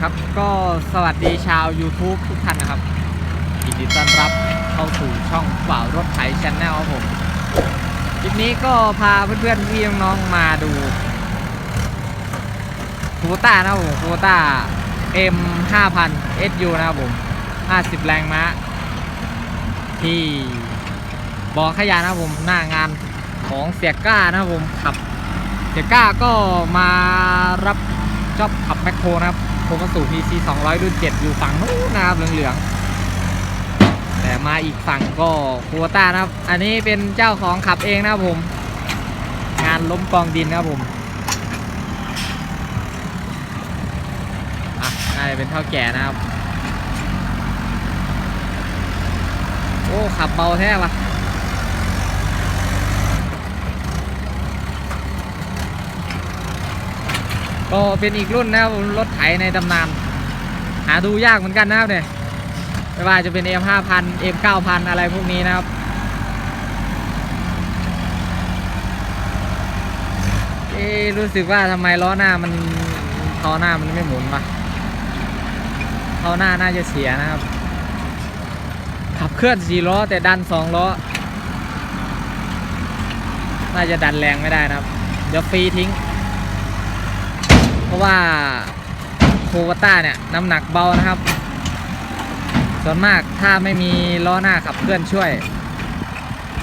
ครับก็สวัสดีชาว YouTube ทุกท่านนะครับยินดีต้อนรับเข้าสู่ช่องเป่ารถไถชแนลครับผมคลิปนี้ก็พาเพื่อนๆพี่น้องๆมาดูโคต้านะครับผมคูต้า M 5000 SU นะครับผม 50 แรงม้า ที่บอขยานะครับผมหน้างานของเสียก้านะครับผมขับเสียก้าก็มารับจอบขับแมคโครนะครับ โคมาสู่ PC 200 รุ่น 7 อยู่ฝั่งนู้นนะครับเหลืองๆ แต่มาอีกฝั่งก็คูต้านะครับ อันนี้เป็นเจ้าของขับเองนะครับผม งานล้มกองดินนะครับผมอะน่าจะเป็นเท่าแก่นะครับ โอ้ ขับเบาแท้วะ ก็เป็นอีกรุ่นนะครับรถไถในตำนาน หาดูยากเหมือนกันนะครับเนี่ยไม่ว่าจะเป็น M5000 M9000 อะไรพวกนี้นะครับเอ๊รู้สึกว่าทำไมล้อหน้ามันท้อหน้ามันไม่หมุนวะท้อหน้าน่าจะเสียนะครับ ขับเคลื่อนสี่ล้อแต่ดันสองล้อ น่าจะดันแรงไม่ได้นะครับ เดี๋ยวฟรีทิ้ง เพราะว่าโควต้าเนี่ยน้ำหนักเบานะครับ ส่วนมากถ้าไม่มีล้อหน้าขับเคลื่อนช่วย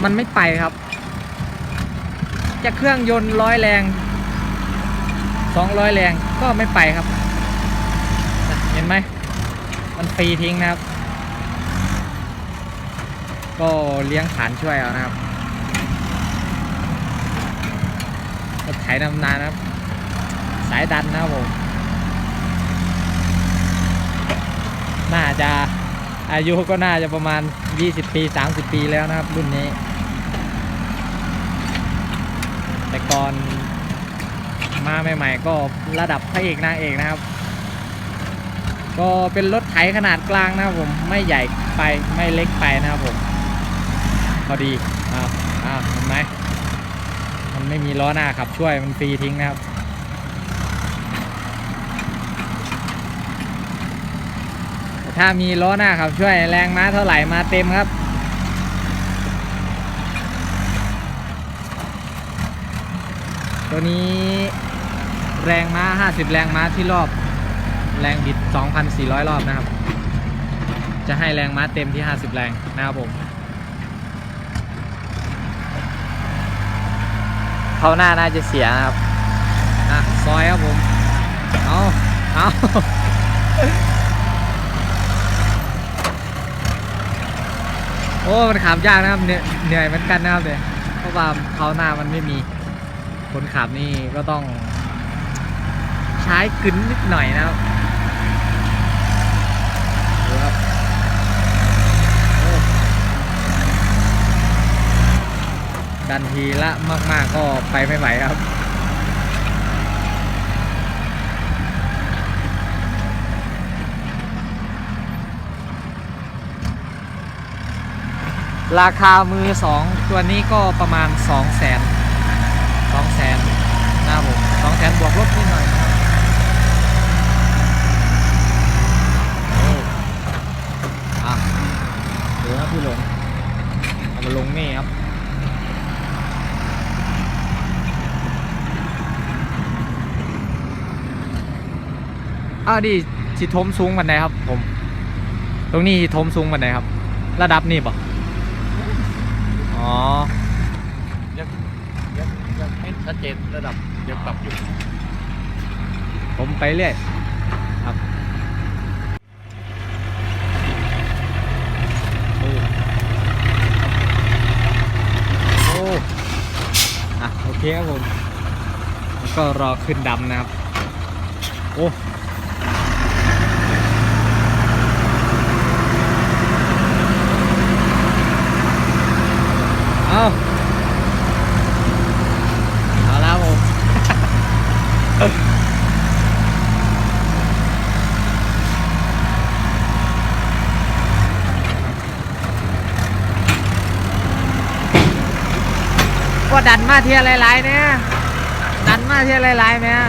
มันไม่ไปครับ จะเครื่องยนต์ร้อยแรงสองร้อยแรงก็ไม่ไปครับ เห็นไหมมันฟรีทิ้งนะครับ ก็เลี้ยงฐานช่วยเอานะครับรถไถนำนานนะครับ สายดันนะครับผมน่าจะอายุก็น่าจะประมาณ 20 ปี 30 ปีแล้วนะครับ รุ่นนี้ แต่ก่อนมาใหม่ๆก็ระดับพระเอกนางเอกนะครับ ก็เป็นรถไถขนาดกลางนะครับผมไม่ใหญ่ไปไม่เล็กไปนะครับผม พอดีอ้าวอ้าวเห็นไหมมันไม่มีล้อหน้าขับช่วยมันฟรีทิ้งนะครับ แต่ ถ้ามีล้อหน้าขับช่วยแรงม้าเท่าไหร่มาเต็มครับ ตัวนี้แรงม้า 50 แรงม้าที่รอบ แรงบิด 2,400 รอบนะครับ จะให้แรงม้าเต็มที่ 50 แรงนะครับผมเขาหน้าน่าจะเสียนะครับ อะ ซอยครับผม เอาเอา โอ้มันขับยากนะครับเหนื่อยเหนื่อยเหมือนกันนะครับเนี่ยเพราะว่าเขาหน้ามันไม่มีคนขับนี่ก็ต้อง ใช้กึนนิดหน่อยนะครับดูครับดันทีละมาก ๆ ก็ไปไม่ไหวครับ ราคามือสองตัวนี้ก็ประมาณ2 0 0แสนสองแสนนะผมสองแสนบวกลบนิดหน่อยนะครับโอ้อะดูนะพี่หลงเอามาลงนี่ครับอ้าวดิสิทมสูงบันไดครับผม ตรงนี้สิทมสูงบันไดครับ ระดับนี่ปะ อ๋อ ยังยังยังไม่ชัดเจนระดับยังปรับอยู่ผมไปเรื่อยครับโอ้โอ้อะโอเคครับผมแล้วก็รอขึ้นดำนะครับ โอ้ เอาเอาแล้วผมก็ดันมาเทียหลายๆเนี่ยดันมาเทียหลายๆเนี่ย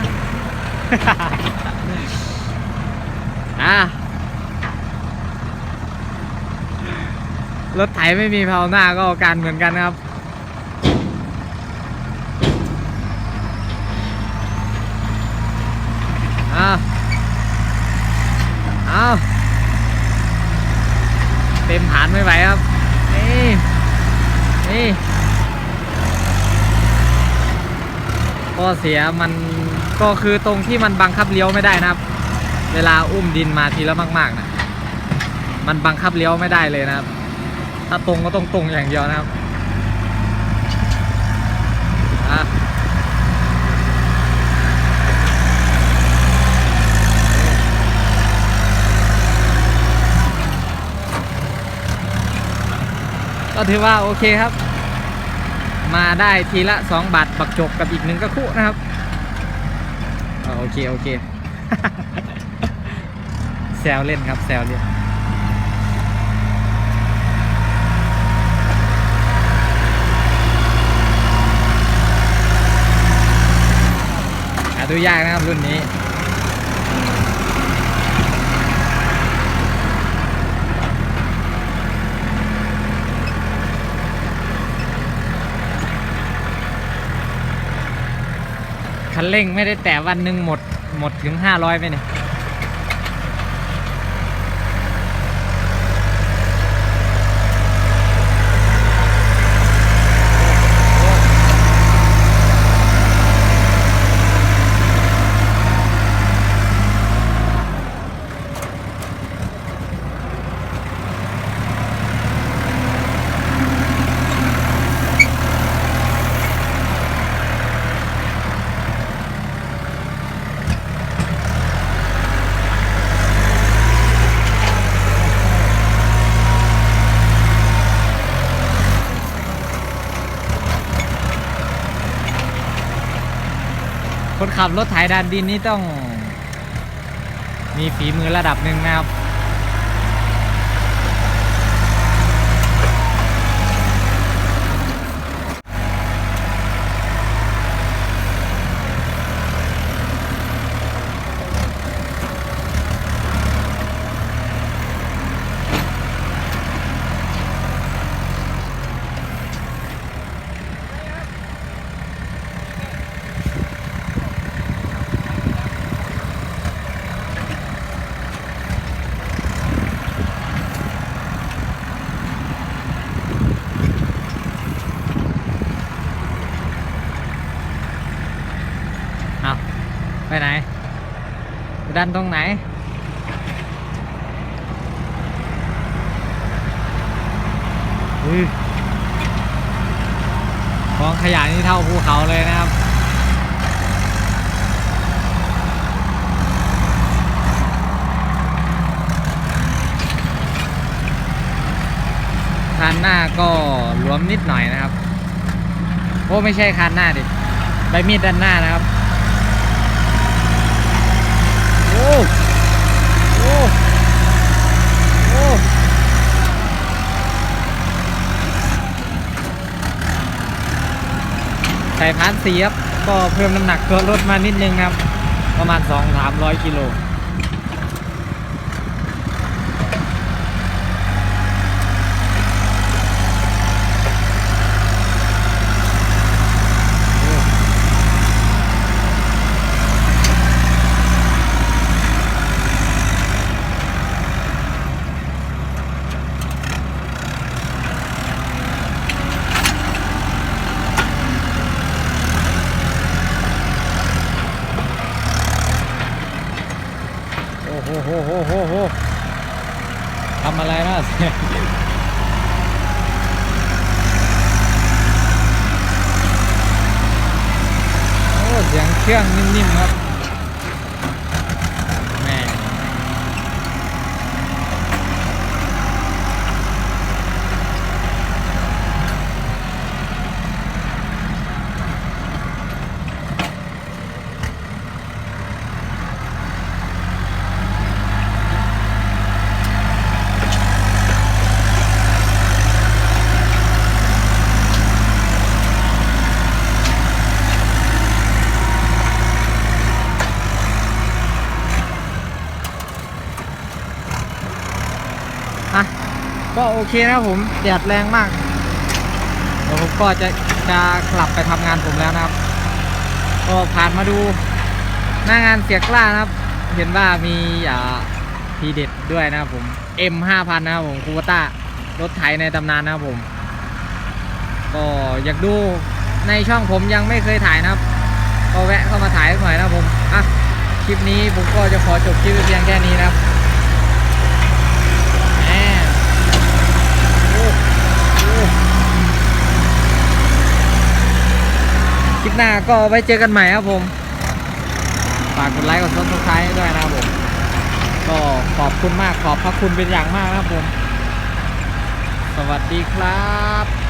อะ รถไถไม่มีเพาหน้าก็การเหมือนกันครับเอาเอาเต็มฐานไม่ไหวครับ นี่ นี่ข้อเสียมันก็คือตรงที่มันบังคับเลี้ยวไม่ได้นะครับ เวลาอุ้มดินมาทีละมาก ๆ นะ มันบังคับเลี้ยวไม่ได้เลยนะครับ ถ้าตรงก็ต้องตรงอย่างเดียวนะครับก็ถือว่าโอเคครับ มาได้ทีละ 2 บาทบักจกกับอีกหนึ่งกระคุนะครับโอเค โอเค แซวเล่นครับ แซวเล่น หาดูยากนะครับรุ่นนี้ คันเร่งไม่ได้แต่วันหนึ่งหมดหมดถึงห้าร้อยไหมเนี่ย คนขับรถไถดานดินนี่ต้อง มีฝีมือระดับหนึ่งนะครับ ไปไหน ดันตรงไหน กองขยะนี่เท่าภูเขาเลยนะครับคันหน้าก็หลวมนิดหน่อยนะครับ โอ้ไม่ใช่คันหน้าดิ ใบมีดด้านหน้านะครับ โอ้ โอ้ โอ้ ใส่พานเสีครับก็เพิ่มน้ำหนักตัวรถมานิดนึงครับ ประมาณ 2-300กิโล โหโหโหโหโหทำอะไรนะโอ้เสียงเครื่องนิ่มๆครับ โอเคนะครับผมแดดแรงมากเดี๋ยวผมก็จะจะกลับไปทำงานผมแล้วนะครับ ก็ผ่านมาดูหน้างานเสียกล้านะครับ เห็นว่ามีอ่าทีเด็ดด้วยนะครับผม M 5 0 0นะครับผมคูเปต้ารถไถในตำนานนะครับผม ก็อยากดูในช่องผมยังไม่เคยถ่ายนะครับ ก็แวะเข้ามาถ่ายหน่อยนะครับผมอะคลิปนี้ผมก็จะขอจบคลิปเพียงแค่นี้นะครับแหมโอ้โอ้คลิป หน้าก็ไว้เจอกันใหม่ครับผม ฝากกดไลค์กดซับสไครต์ด้วยนะครับผม ก็ขอบคุณมากขอบพระคุณเป็นอย่างมากนะครับผม สวัสดีครับ